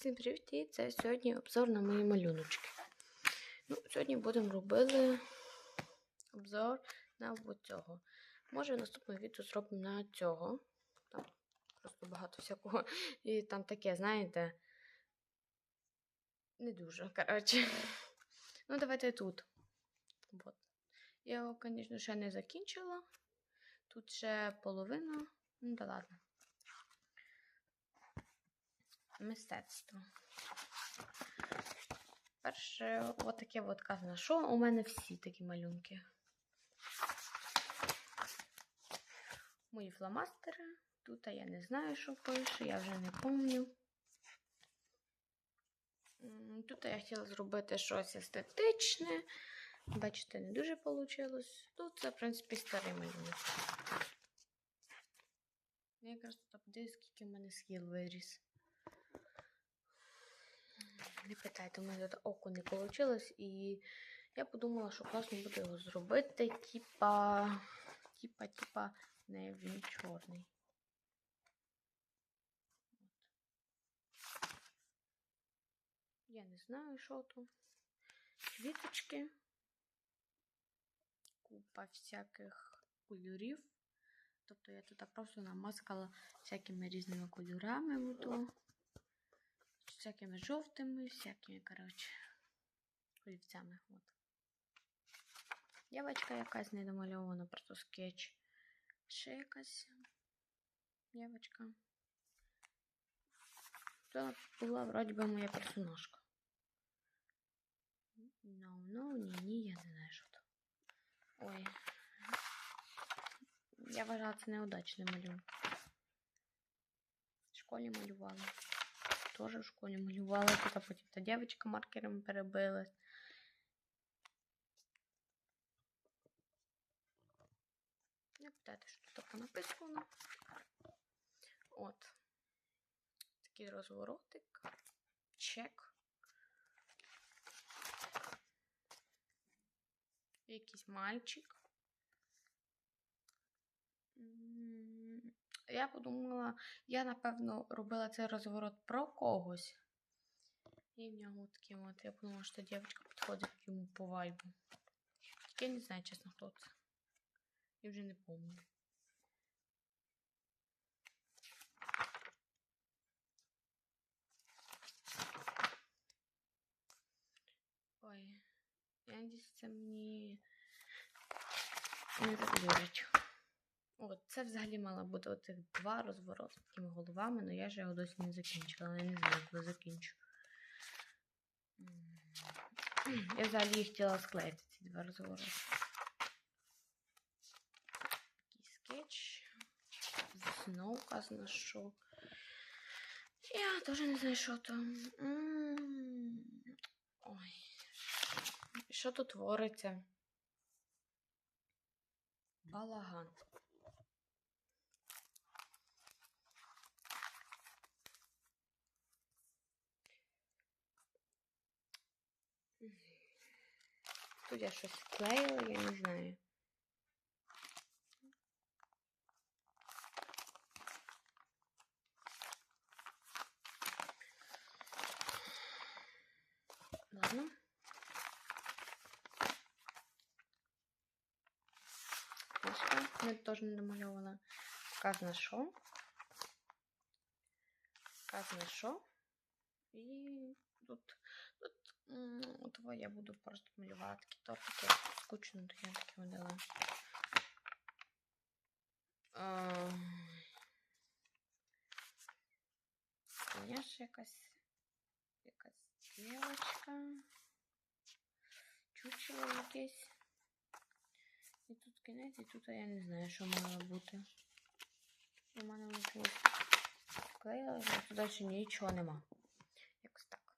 Всім привіт! І це сьогодні обзор на мої малюночки. Ну, сьогодні будемо робити обзор на цього. Може, в наступному відео зробимо на цього. Там просто багато всякого. І там таке, знаєте, не дуже. Коротше. Ну, давайте тут. От. Я його, звісно, ще не закінчила. Тут ще половина. Ну, да ладно. Мистецтво. Перше, отаке от казано. Що у мене всі такі малюнки. Мої фломастери. Тут я не знаю, що пише, я вже не пам'ятаю. Тут я хотіла зробити щось естетичне. Бачите, не дуже вийшло. Тут це, в принципі, старий малюнок. Я якраз тут подивлюсь, скільки в мене схил виріс. Не питайте, у мене око не вийшло, і я подумала, що класно буде його зробити, типа, типа, типа, не він чорний. Я не знаю, що тут. Квіточки. Купа всяких кольорів. Тобто я тут просто намазкала всякими різними кольорами. Ото всякими жовтими, всякими, коротше, олівцями. От. Дівчинка якась недомальована, просто скетч. Ще якась дівчинка. Це була вроді би моя персонажка. No, no, ні, ні, я не знаю, що то. Ой. Я вважала це неудачний малюнок. В школі малювала. Тоже в школі малювала, тут потім та дівчинка маркером перебилась. Не питайте, що тут написано. От. Такий розворотик. Чек. Якийсь мальчик. Я подумала, я напевно робила цей розворот про когось. І в нього таким от, я подумала, що дівчинка підходить йому по вайбу. Я не знаю, чесно, хто це. Я вже не пам'ятаю. Ой, я надіюсь, це мені не завірить. От, це взагалі мало бути оцих два розвороти такими головами, але я ж його досі не закінчила. Я не знаю, коли закінчу. Я взагалі хотіла склеїти ці два розвороти. Такий скетч. Знову вказано, що. Я теж не знаю, що там. Ой. Що тут твориться? Балаган. Тут я щось вклеїла, я не знаю. Ладно. Книжка. Я теж не домальована. Вказано що. Вказано що. І тут, тут м, того я буду просто малювати такі тортики. Скучно таке таке видала. Я ж якась якась дівчинка. Чучело якесь. І тут кінець, і тут я не знаю, що мало бути. У мене вже вклеїла, але тут далі нічого нема. Якось так.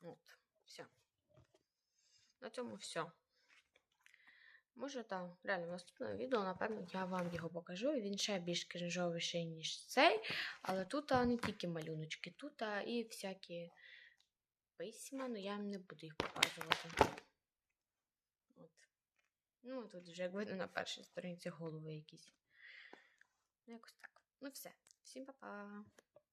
От, все. На цьому все. Може, там, реально, в наступному відео, напевно, я вам його покажу. Він ще більш крінжовіший, ніж цей. Але тут не тільки малюночки, тут і всякі письма, але я вам не буду їх показувати. От. Ну, тут вже як видно на першій сторінці голови якісь. Ну, якось так. Ну все. Всім па-па!